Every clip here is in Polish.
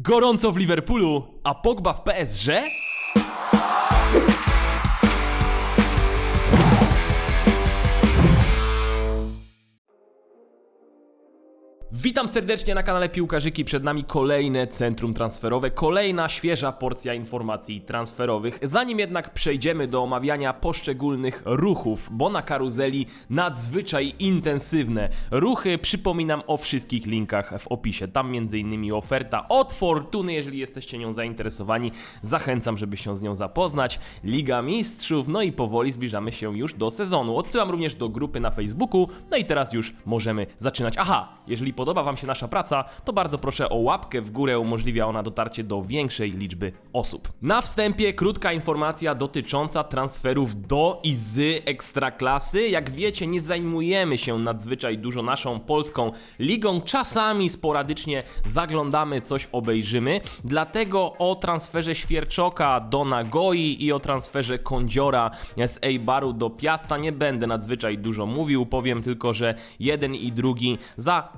Gorąco w Liverpoolu, a Pogba w PSG? Witam serdecznie na kanale Piłkarzyki. Przed nami kolejne centrum transferowe, kolejna świeża porcja informacji transferowych. Zanim jednak przejdziemy do omawiania poszczególnych ruchów, bo na karuzeli nadzwyczaj intensywne ruchy, przypominam o wszystkich linkach w opisie. Tam m.in. oferta od Fortuny, jeżeli jesteście nią zainteresowani. Zachęcam, żeby się z nią zapoznać. Liga Mistrzów, no i powoli zbliżamy się już do sezonu. Odsyłam również do grupy na Facebooku. No i teraz już możemy zaczynać. Aha, jeżeli podoba Wam się nasza praca, to bardzo proszę o łapkę w górę, umożliwia ona dotarcie do większej liczby osób. Na wstępie krótka informacja dotycząca transferów do i z Ekstraklasy. Jak wiecie, nie zajmujemy się nadzwyczaj dużo naszą polską ligą. Czasami sporadycznie zaglądamy, coś obejrzymy. Dlatego o transferze Świerczoka do Nagoi i o transferze Kądziora z Eibaru do Piasta nie będę nadzwyczaj dużo mówił. Powiem tylko, że jeden i drugi za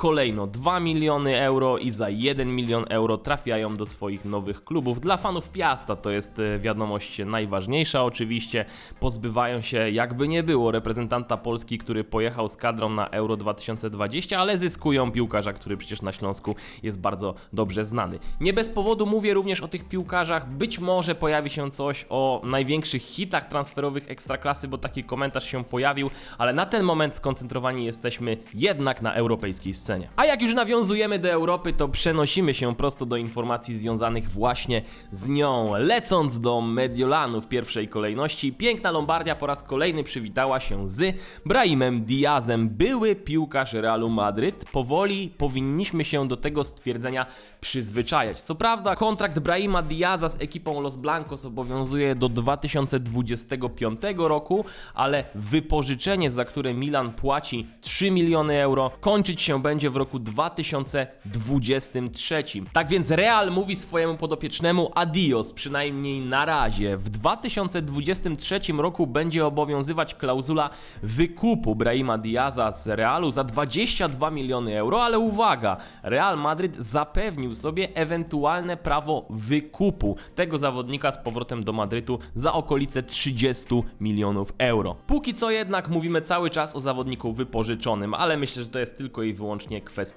kolejno 2 miliony euro i za 1 milion euro trafiają do swoich nowych klubów. Dla fanów Piasta to jest e, wiadomość najważniejsza oczywiście. Pozbywają się jakby nie było reprezentanta Polski, który pojechał z kadrą na Euro 2020, ale zyskują piłkarza, który przecież na Śląsku jest bardzo dobrze znany. Nie bez powodu mówię również o tych piłkarzach. Być może pojawi się coś o największych hitach transferowych ekstraklasy, bo taki komentarz się pojawił, ale na ten moment skoncentrowani jesteśmy jednak na europejskiej scenie. A jak już nawiązujemy do Europy, to przenosimy się prosto do informacji związanych właśnie z nią. Lecąc do Mediolanu w pierwszej kolejności, piękna Lombardia po raz kolejny przywitała się z Brahimem Diazem, były piłkarz Realu Madryt. Powoli powinniśmy się do tego stwierdzenia przyzwyczajać. Co prawda, kontrakt Brahima Diaza z ekipą Los Blancos obowiązuje do 2025 roku, ale wypożyczenie, za które Milan płaci 3 miliony euro, kończyć się będzie w roku 2023. Tak więc Real mówi swojemu podopiecznemu adios, przynajmniej na razie. W 2023 roku będzie obowiązywać klauzula wykupu Brahima Diaza z Realu za 22 miliony euro, ale uwaga, Real Madryt zapewnił sobie ewentualne prawo wykupu tego zawodnika z powrotem do Madrytu za okolice 30 milionów euro. Póki co jednak mówimy cały czas o zawodniku wypożyczonym, ale myślę, że to jest tylko i wyłącznie kwestia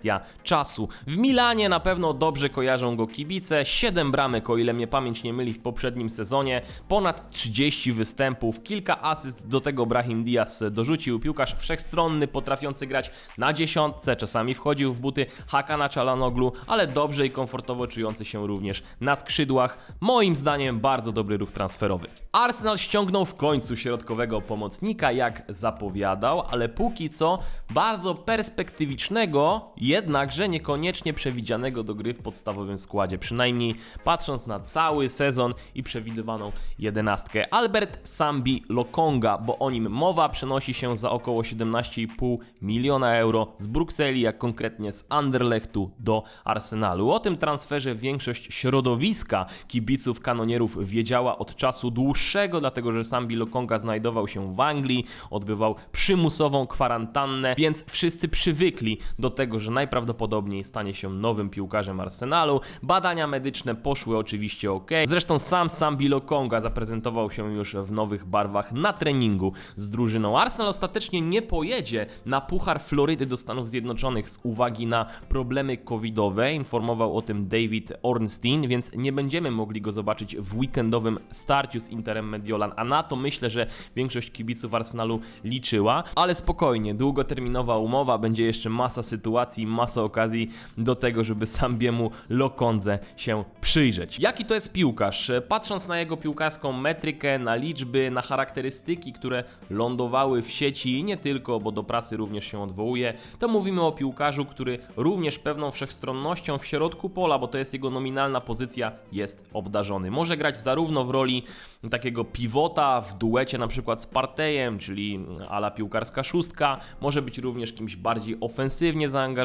czasu. W Milanie na pewno dobrze kojarzą go kibice, 7 bramek, o ile mnie pamięć nie myli w poprzednim sezonie, ponad 30 występów, kilka asyst do tego Brahim Diaz dorzucił, piłkarz wszechstronny, potrafiący grać na dziesiątce, czasami wchodził w buty Hakana Czalanoglu, ale dobrze i komfortowo czujący się również na skrzydłach. Moim zdaniem bardzo dobry ruch transferowy. Arsenal ściągnął w końcu środkowego pomocnika, jak zapowiadał, ale póki co bardzo perspektywicznego, jednakże niekoniecznie przewidzianego do gry w podstawowym składzie, przynajmniej patrząc na cały sezon i przewidywaną jedenastkę. Albert Sambi Lokonga, bo o nim mowa, przenosi się za około 17,5 miliona euro z Brukseli, jak konkretnie z Anderlechtu do Arsenalu. O tym transferze większość środowiska kibiców kanonierów wiedziała od czasu dłuższego, dlatego że Sambi Lokonga znajdował się w Anglii, odbywał przymusową kwarantannę, więc wszyscy przywykli do tego, że najprawdopodobniej stanie się nowym piłkarzem Arsenalu. Badania medyczne poszły oczywiście ok. Zresztą sam Sambi Lokonga zaprezentował się już w nowych barwach na treningu z drużyną. Arsenal ostatecznie nie pojedzie na Puchar Florydy do Stanów Zjednoczonych z uwagi na problemy covidowe. Informował o tym David Ornstein, więc nie będziemy mogli go zobaczyć w weekendowym starciu z Interem Mediolan, a na to myślę, że większość kibiców Arsenalu liczyła, ale spokojnie, długoterminowa umowa, będzie jeszcze masa sytuacji, masa okazji do tego, żeby Sambiemu Lokondze się przyjrzeć. Jaki to jest piłkarz? Patrząc na jego piłkarską metrykę, na liczby, na charakterystyki, które lądowały w sieci i nie tylko, bo do prasy również się odwołuje, to mówimy o piłkarzu, który również pewną wszechstronnością w środku pola, bo to jest jego nominalna pozycja, jest obdarzony. Może grać zarówno w roli takiego pivota w duecie na przykład z Partejem, czyli ala piłkarska szóstka, może być również kimś bardziej ofensywnie zaangażowanym,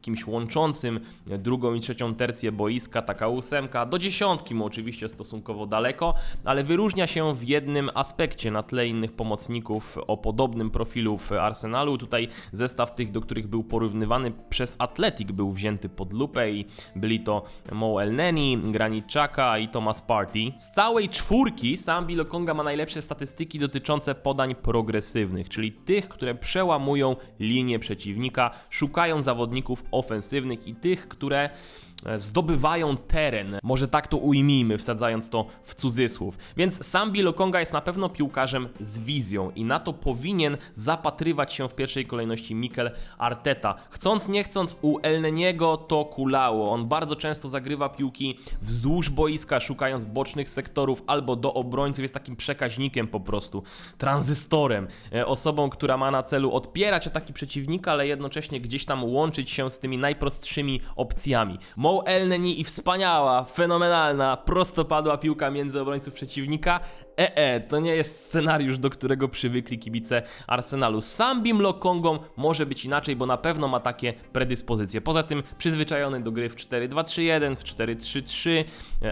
kimś łączącym drugą i trzecią tercję boiska, taka ósemka, do dziesiątki mu oczywiście stosunkowo daleko, ale wyróżnia się w jednym aspekcie na tle innych pomocników o podobnym profilu w Arsenalu. Tutaj zestaw tych, do których był porównywany przez Atletic był wzięty pod lupę i byli to Mo Elneny, Granit i Thomas Partey. Z całej czwórki Sambi Lokonga ma najlepsze statystyki dotyczące podań progresywnych, czyli tych, które przełamują linię przeciwnika, szukają zawodników ofensywnych i tych, które zdobywają teren. Może tak to ujmijmy, wsadzając to w cudzysłów. Więc Sambi Lokonga jest na pewno piłkarzem z wizją i na to powinien zapatrywać się w pierwszej kolejności Mikel Arteta. Chcąc nie chcąc u Elneniego to kulało. On bardzo często zagrywa piłki wzdłuż boiska, szukając bocznych sektorów albo do obrońców. Jest takim przekaźnikiem po prostu, tranzystorem, e, osobą, która ma na celu odpierać ataki przeciwnika, ale jednocześnie gdzieś tam łączyć się z tymi najprostszymi opcjami. Mo Elneny i wspaniała, fenomenalna, prostopadła piłka między obrońców przeciwnika. E, e, to nie jest scenariusz, do którego przywykli kibice Arsenalu. Sam Bim Lokongą może być inaczej, bo na pewno ma takie predyspozycje. Poza tym przyzwyczajony do gry w 4-2-3-1, w 4-3-3,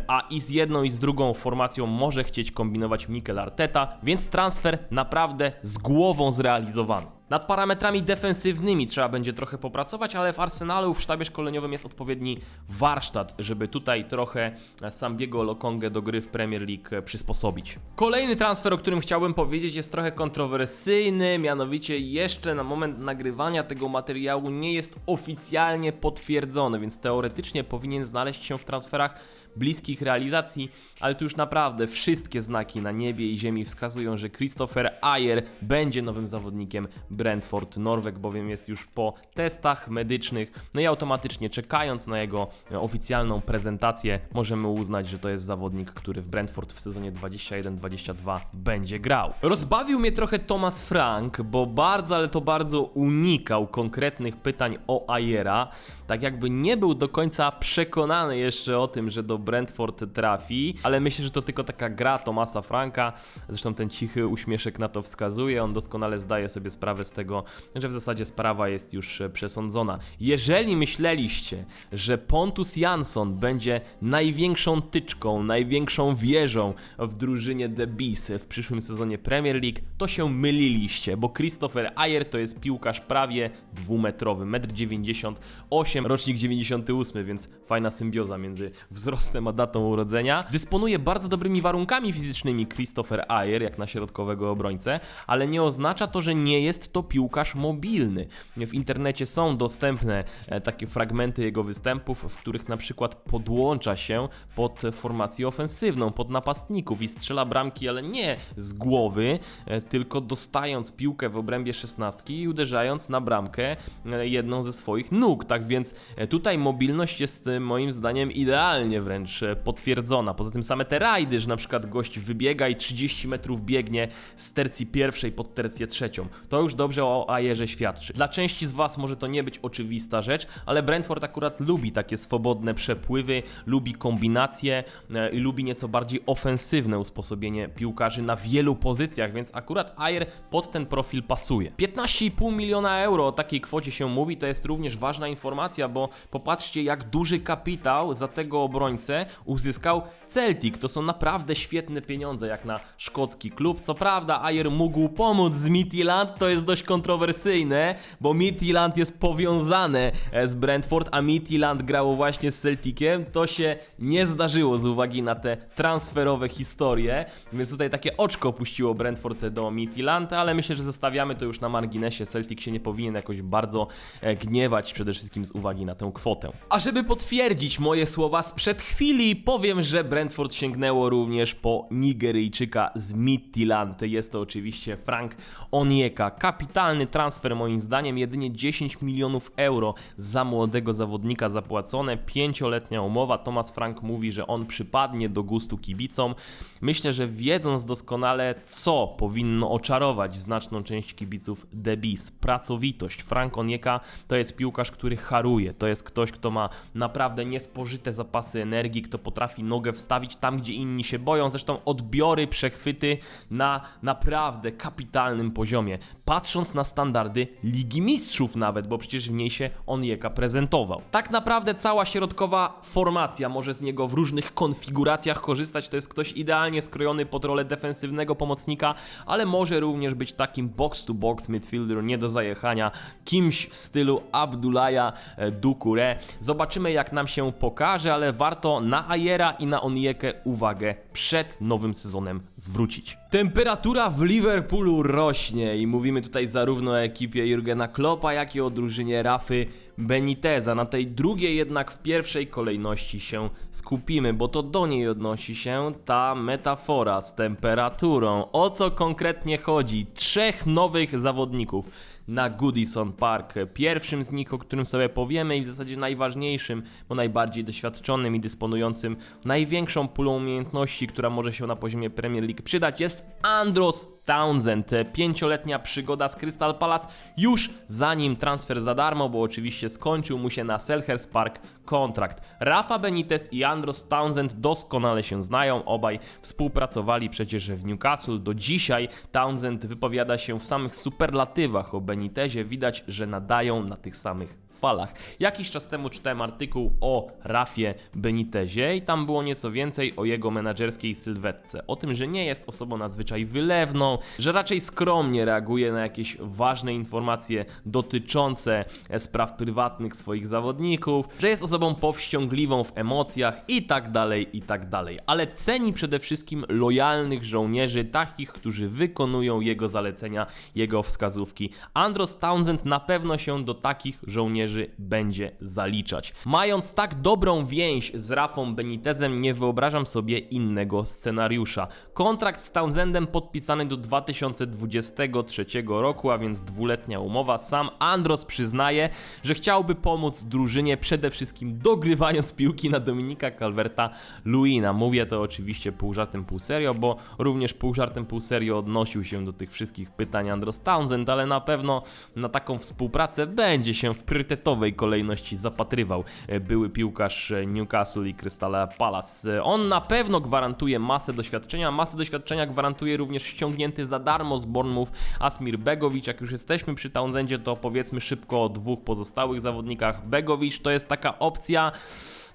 a i z jedną i z drugą formacją może chcieć kombinować Mikel Arteta, więc transfer naprawdę z głową zrealizowany. Nad parametrami defensywnymi trzeba będzie trochę popracować, ale w Arsenalu w sztabie szkoleniowym jest odpowiedni warsztat, żeby tutaj trochę Sambiego Lokongę do gry w Premier League przysposobić. Kolejny transfer, o którym chciałbym powiedzieć, jest trochę kontrowersyjny, mianowicie jeszcze na moment nagrywania tego materiału nie jest oficjalnie potwierdzony, więc teoretycznie powinien znaleźć się w transferach bliskich realizacji, ale tu już naprawdę wszystkie znaki na niebie i ziemi wskazują, że Christopher Ayer będzie nowym zawodnikiem Brentford. Norweg bowiem jest już po testach medycznych, no i automatycznie czekając na jego oficjalną prezentację, możemy uznać, że to jest zawodnik, który w Brentford w sezonie 21-22 będzie grał. Rozbawił mnie trochę Thomas Frank, bo bardzo, ale to bardzo unikał konkretnych pytań o Ayera, tak jakby nie był do końca przekonany jeszcze o tym, że do Brentford trafi, ale myślę, że to tylko taka gra Thomasa Franka, zresztą ten cichy uśmieszek na to wskazuje, on doskonale zdaje sobie sprawę z tego, że w zasadzie sprawa jest już e, przesądzona. Jeżeli myśleliście, że Pontus Jansson będzie największą tyczką, największą wieżą w drużynie The Bees w przyszłym sezonie Premier League, to się myliliście, bo Christopher Ayer to jest piłkarz prawie dwumetrowy, 1,98 m, rocznik 98, więc fajna symbioza między wzrostem a datą urodzenia. Dysponuje bardzo dobrymi warunkami fizycznymi Christopher Ayer, jak na środkowego obrońcę, ale nie oznacza to, że nie jest to piłkarz mobilny. W internecie są dostępne e, takie fragmenty jego występów, w których na przykład podłącza się pod formację ofensywną, pod napastników i strzela bramki, ale nie z głowy, e, tylko dostając piłkę w obrębie szesnastki i uderzając na bramkę e, jedną ze swoich nóg. Tak więc tutaj mobilność jest moim zdaniem idealnie wręcz e, potwierdzona. Poza tym same te rajdy, że na przykład gość wybiega i 30 metrów biegnie z tercji pierwszej pod tercję trzecią. To już dobrze o Ajerze świadczy. Dla części z Was może to nie być oczywista rzecz, ale Brentford akurat lubi takie swobodne przepływy, lubi kombinacje e, i lubi nieco bardziej ofensywne usposobienie piłkarzy na wielu pozycjach, więc akurat Ajer pod ten profil pasuje. 15,5 miliona euro o takiej kwocie się mówi, to jest również ważna informacja, bo popatrzcie jak duży kapitał za tego obrońcę uzyskał Celtic. To są naprawdę świetne pieniądze jak na szkocki klub. Co prawda Ajer mógł pomóc z Midtjylland, to jest dość kontrowersyjne, bo Midtjylland jest powiązane e, z Brentford, a Midtjylland grało właśnie z Celticiem. To się nie zdarzyło z uwagi na te transferowe historie, więc tutaj takie oczko puściło Brentford do Midtjylland, ale myślę, że zostawiamy to już na marginesie. Celtic się nie powinien jakoś bardzo e, gniewać, przede wszystkim z uwagi na tę kwotę. A żeby potwierdzić moje słowa sprzed chwili, powiem, że Brentford sięgnęło również po Nigeryjczyka z Midtjylland. Jest to oczywiście Frank Onieka. Kapitalny transfer moim zdaniem, jedynie 10 milionów euro za młodego zawodnika zapłacone, pięcioletnia umowa. Thomas Frank mówi, że on przypadnie do gustu kibicom. Myślę, że wiedząc doskonale, co powinno oczarować znaczną część kibiców Bees, pracowitość. Frank Onieka to jest piłkarz, który haruje. To jest ktoś, kto ma naprawdę niespożyte zapasy energii, kto potrafi nogę wstawić tam, gdzie inni się boją. Zresztą odbiory, przechwyty na naprawdę kapitalnym poziomie. Patrz patrząc na standardy Ligi Mistrzów nawet, bo przecież w niej się Onyeka prezentował. Tak naprawdę cała środkowa formacja może z niego w różnych konfiguracjach korzystać, to jest ktoś idealnie skrojony pod rolę defensywnego pomocnika, ale może również być takim box-to-box midfielder nie do zajechania, kimś w stylu Abdullaha e, Doucouré. Zobaczymy jak nam się pokaże, ale warto na Ayera i na Onyekę uwagę przed nowym sezonem zwrócić. Temperatura w Liverpoolu rośnie i mówimy tutaj zarówno o ekipie Jurgena Kloppa, jak i o drużynie Rafy Beniteza. Na tej drugiej jednak w pierwszej kolejności się skupimy, bo to do niej odnosi się ta metafora z temperaturą. O co konkretnie chodzi? Trzech nowych zawodników na Goodison Park. Pierwszym z nich, o którym sobie powiemy i w zasadzie najważniejszym, bo najbardziej doświadczonym i dysponującym największą pulą umiejętności, która może się na poziomie Premier League przydać, jest Andros Townsend. Pięcioletnia przygoda z Crystal Palace już zanim transfer za darmo, bo oczywiście skończył mu się na Selhurst Park kontrakt. Rafa Benitez i Andros Townsend doskonale się znają, obaj współpracowali przecież w Newcastle. Do dzisiaj Townsend wypowiada się w samych superlatywach o Benitezie, widać, że nadają na tych samych falach. Jakiś czas temu czytałem artykuł o Rafie Benitezie i tam było nieco więcej o jego menadżerskiej sylwetce. O tym, że nie jest osobą nadzwyczaj wylewną, że raczej skromnie reaguje na jakieś ważne informacje dotyczące spraw prywatnych swoich zawodników, że jest osobą powściągliwą w emocjach i tak dalej, i tak dalej. Ale ceni przede wszystkim lojalnych żołnierzy, takich, którzy wykonują jego zalecenia, jego wskazówki. Andros Townsend na pewno się do takich żołnierzy będzie zaliczać. Mając tak dobrą więź z Rafą Benitezem, nie wyobrażam sobie innego scenariusza. Kontrakt z Townsendem podpisany do 2023 roku, a więc dwuletnia umowa. Sam Andros przyznaje, że chciałby pomóc drużynie przede wszystkim dogrywając piłki na Dominika Calverta Luina. Mówię to oczywiście pół żartem, pół serio, bo również pół żartem, pół serio odnosił się do tych wszystkich pytań Andros Townsend, ale na pewno na taką współpracę będzie się w priorytetowej kolejności zapatrywał e, były piłkarz Newcastle i Crystal Palace. E, On na pewno gwarantuje masę doświadczenia, masę doświadczenia gwarantuje również ściągnięty za darmo z Bournemouth Asmir Begovic. Jak już jesteśmy przy Townsendzie, to powiedzmy szybko o dwóch pozostałych zawodnikach. Begovic to jest taka opcja,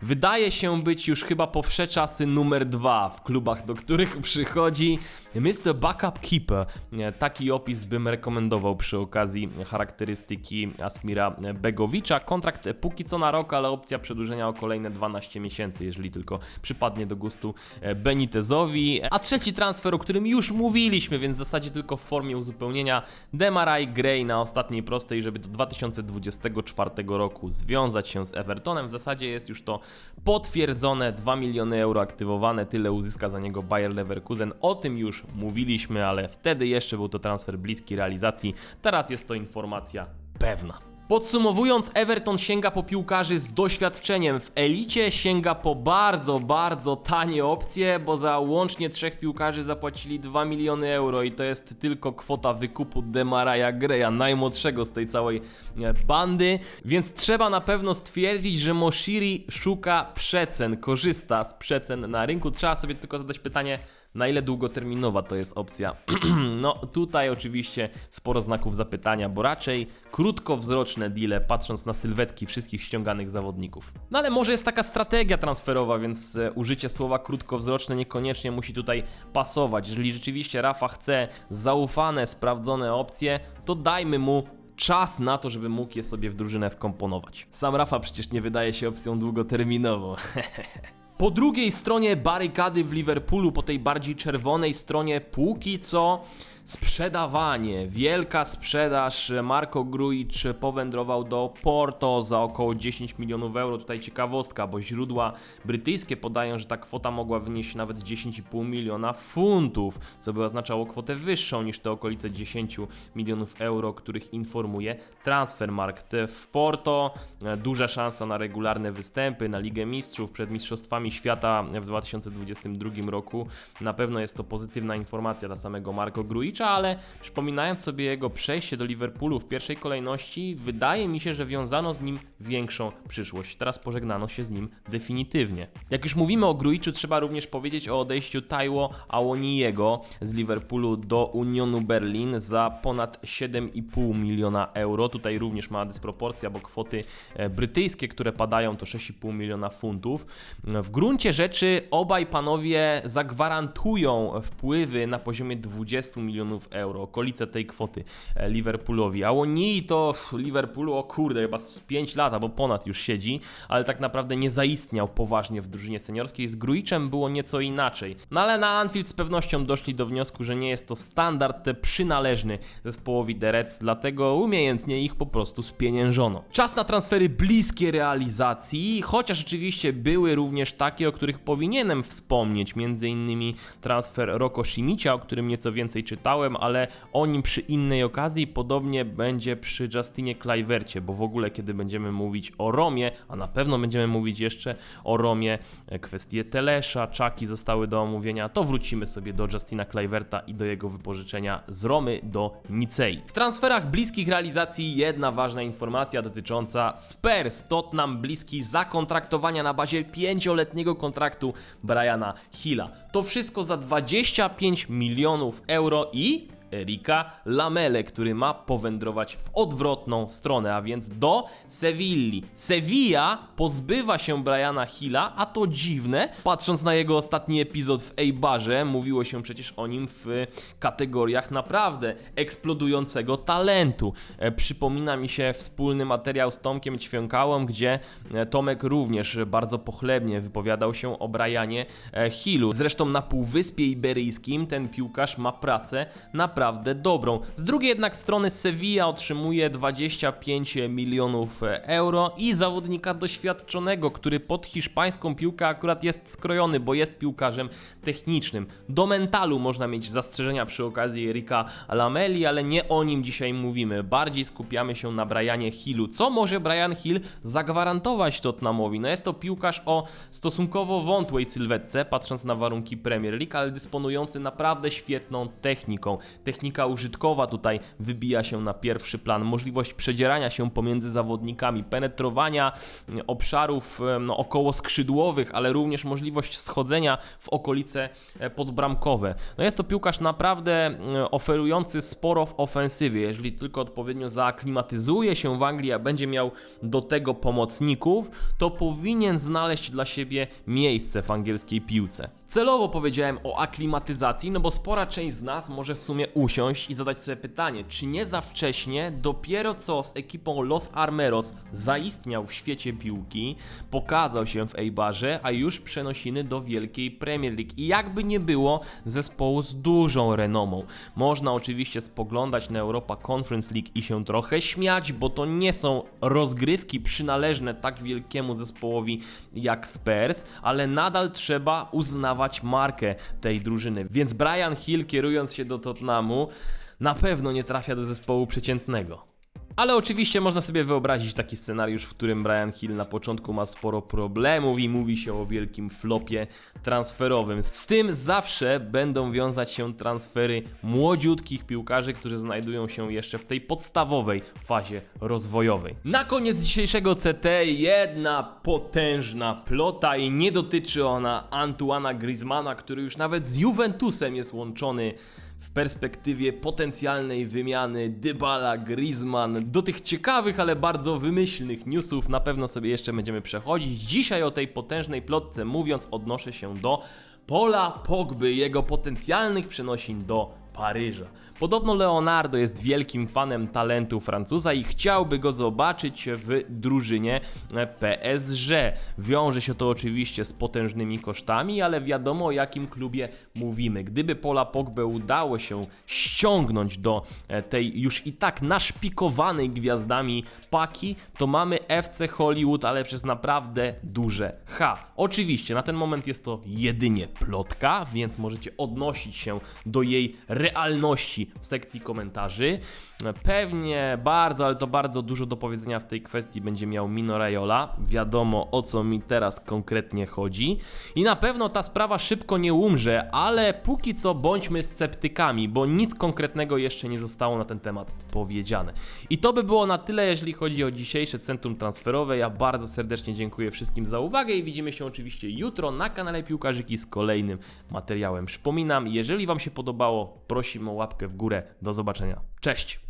wydaje się być już chyba po wsze czasy numer dwa w klubach, do których przychodzi Mr. Backup Keeper. Taki opis bym rekomendował przy okazji charakterystyki Asmira Begowicza. Kontrakt póki co na rok, ale opcja przedłużenia o kolejne 12 miesięcy, jeżeli tylko przypadnie do gustu Benitezowi. A trzeci transfer, o którym już mówiliśmy, więc w zasadzie tylko w formie uzupełnienia, Demarai Gray na ostatniej prostej, żeby do 2024 roku związać się z Evertonem. W zasadzie jest już to potwierdzone, 2 miliony euro aktywowane, tyle uzyska za niego Bayer Leverkusen. O tym już mówiliśmy, ale wtedy jeszcze był to transfer bliski realizacji. Teraz jest to informacja pewna. Podsumowując, Everton sięga po piłkarzy z doświadczeniem w elicie, sięga po bardzo, bardzo tanie opcje, bo za łącznie trzech piłkarzy zapłacili 2 miliony euro i to jest tylko kwota wykupu Demaraja Greya, najmłodszego z tej całej e, bandy, więc trzeba na pewno stwierdzić, że Moshiri szuka przecen, korzysta z przecen na rynku. Trzeba sobie tylko zadać pytanie, na ile długoterminowa to jest opcja? no tutaj oczywiście sporo znaków zapytania, bo raczej krótkowzroczne deale, patrząc na sylwetki wszystkich ściąganych zawodników. No ale może jest taka strategia transferowa, więc e, użycie słowa krótkowzroczne niekoniecznie musi tutaj pasować. Jeżeli rzeczywiście Rafa chce zaufane, sprawdzone opcje, to dajmy mu czas na to, żeby mógł je sobie w drużynę wkomponować. Sam Rafa przecież nie wydaje się opcją długoterminową. Po drugiej stronie barykady w Liverpoolu, po tej bardziej czerwonej stronie, póki co sprzedawanie. Wielka sprzedaż. Marco Grujic powędrował do Porto za około 10 milionów euro. Tutaj ciekawostka, bo źródła brytyjskie podają, że ta kwota mogła wynieść nawet 10,5 miliona funtów, co by oznaczało kwotę wyższą niż te okolice 10 milionów euro, których informuje Transfermarkt. W Porto e, duża szansa na regularne występy, na Ligę Mistrzów przed Mistrzostwami Świata w 2022 roku. Na pewno jest to pozytywna informacja dla samego Marco Ale przypominając sobie jego przejście do Liverpoolu w pierwszej kolejności, wydaje mi się, że wiązano z nim większą przyszłość. Teraz pożegnano się z nim definitywnie. Jak już mówimy o Gruiczu, trzeba również powiedzieć o odejściu Taiwo Awoniego z Liverpoolu do Unionu Berlin za ponad 7,5 miliona euro. Tutaj również mała dysproporcja, bo kwoty e, brytyjskie, które padają, to 6,5 miliona funtów. W gruncie rzeczy obaj panowie zagwarantują wpływy na poziomie 20 milionów euro, okolice tej kwoty e, Liverpoolowi. A oni to w Liverpoolu, o kurde, chyba z 5 lat albo ponad już siedzi, ale tak naprawdę nie zaistniał poważnie w drużynie seniorskiej. Z Gruiczem było nieco inaczej. No ale na Anfield z pewnością doszli do wniosku, że nie jest to standard przynależny zespołowi The Reds, dlatego umiejętnie ich po prostu spieniężono. Czas na transfery bliskie realizacji, chociaż oczywiście były również takie, o których powinienem wspomnieć, między innymi transfer Roko Shimicia, o którym nieco więcej czytałem, ale o nim przy innej okazji, podobnie będzie przy Justinie Kluivercie, bo w ogóle kiedy będziemy mówić o Romie, a na pewno będziemy mówić jeszcze o Romie, e, kwestie Telesza, Czaki zostały do omówienia, to wrócimy sobie do Justina Kluiverta i do jego wypożyczenia z Romy do Nicei. W transferach bliskich realizacji jedna ważna informacja dotycząca Spurs. Tottenham bliski zakontraktowania na bazie pięcioletniego kontraktu Briana Hilla. To wszystko za 25 milionów euro i aí Erika Lamele, który ma powędrować w odwrotną stronę, a więc do Sewilli. Sevilla pozbywa się Briana Hilla, a to dziwne, patrząc na jego ostatni epizod w Eibarze, mówiło się przecież o nim w kategoriach naprawdę eksplodującego talentu. E, Przypomina mi się wspólny materiał z Tomkiem Ćwiąkałą, gdzie e, Tomek również bardzo pochlebnie wypowiadał się o Brianie e, Hillu. Zresztą na Półwyspie Iberyjskim ten piłkarz ma prasę naprawdę dobrą. Z drugiej jednak strony Sevilla otrzymuje 25 milionów euro i zawodnika doświadczonego, który pod hiszpańską piłkę akurat jest skrojony, bo jest piłkarzem technicznym. Do mentalu można mieć zastrzeżenia przy okazji Erika Lameli, ale nie o nim dzisiaj mówimy. Bardziej skupiamy się na Brianie Hillu. Co może Brian Hill zagwarantować Tottenhamowi? No jest to piłkarz o stosunkowo wątłej sylwetce, patrząc na warunki Premier League, ale dysponujący naprawdę świetną techniką. Technika użytkowa tutaj wybija się na pierwszy plan. Możliwość przedzierania się pomiędzy zawodnikami, penetrowania mm, obszarów no, około skrzydłowych, ale również możliwość schodzenia w okolice e, podbramkowe. No jest to piłkarz naprawdę mm, oferujący sporo w ofensywie. Jeżeli tylko odpowiednio zaaklimatyzuje się w Anglii, a będzie miał do tego pomocników, to powinien znaleźć dla siebie miejsce w angielskiej piłce. Celowo powiedziałem o aklimatyzacji, no bo spora część z nas może w sumie usiąść i zadać sobie pytanie, czy nie za wcześnie, dopiero co z ekipą Los Armeros zaistniał w świecie piłki, pokazał się w Eibarze, a już przenosiny do wielkiej Premier League. I jakby nie było, zespołu z dużą renomą. Można oczywiście spoglądać na Europa Conference League i się trochę śmiać, bo to nie są rozgrywki przynależne tak wielkiemu zespołowi jak Spurs, ale nadal trzeba uznawać markę tej drużyny. Więc Brian Hill, kierując się do Tottenhamu, na pewno nie trafia do zespołu przeciętnego. Ale oczywiście można sobie wyobrazić taki scenariusz, w którym Brian Hill na początku ma sporo problemów i mówi się o wielkim flopie transferowym. Z tym zawsze będą wiązać się transfery młodziutkich piłkarzy, którzy znajdują się jeszcze w tej podstawowej fazie rozwojowej. Na koniec dzisiejszego CT jedna potężna plota i nie dotyczy ona Antuana Griezmana, który już nawet z Juventusem jest łączony w perspektywie potencjalnej wymiany Dybala, Griezmann. Do tych ciekawych, ale bardzo wymyślnych newsów na pewno sobie jeszcze będziemy przechodzić. Dzisiaj o tej potężnej plotce mówiąc odnoszę się do Pola Pogby, jego potencjalnych przenosin do Paryża. Podobno Leonardo jest wielkim fanem talentu Francuza i chciałby go zobaczyć w drużynie PSG. Wiąże się to oczywiście z potężnymi kosztami, ale wiadomo o jakim klubie mówimy. Gdyby Pola Pogbę udało się ściągnąć do e, tej już i tak naszpikowanej gwiazdami paki, to mamy FC Hollywood, ale przez naprawdę duże H. Oczywiście na ten moment jest to jedynie plotka, więc możecie odnosić się do jej realności w sekcji komentarzy. Pewnie bardzo, ale to bardzo dużo do powiedzenia w tej kwestii będzie miał Mino Raiola. Wiadomo o co mi teraz konkretnie chodzi. I na pewno ta sprawa szybko nie umrze, ale póki co bądźmy sceptykami, bo nic konkretnego jeszcze nie zostało na ten temat powiedziane. I to by było na tyle, jeżeli chodzi o dzisiejsze Centrum Transferowe. Ja bardzo serdecznie dziękuję wszystkim za uwagę i widzimy się oczywiście jutro na kanale Piłkarzyki z kolejnym materiałem. Przypominam, jeżeli Wam się podobało, prosimy o łapkę w górę. Do zobaczenia. Cześć!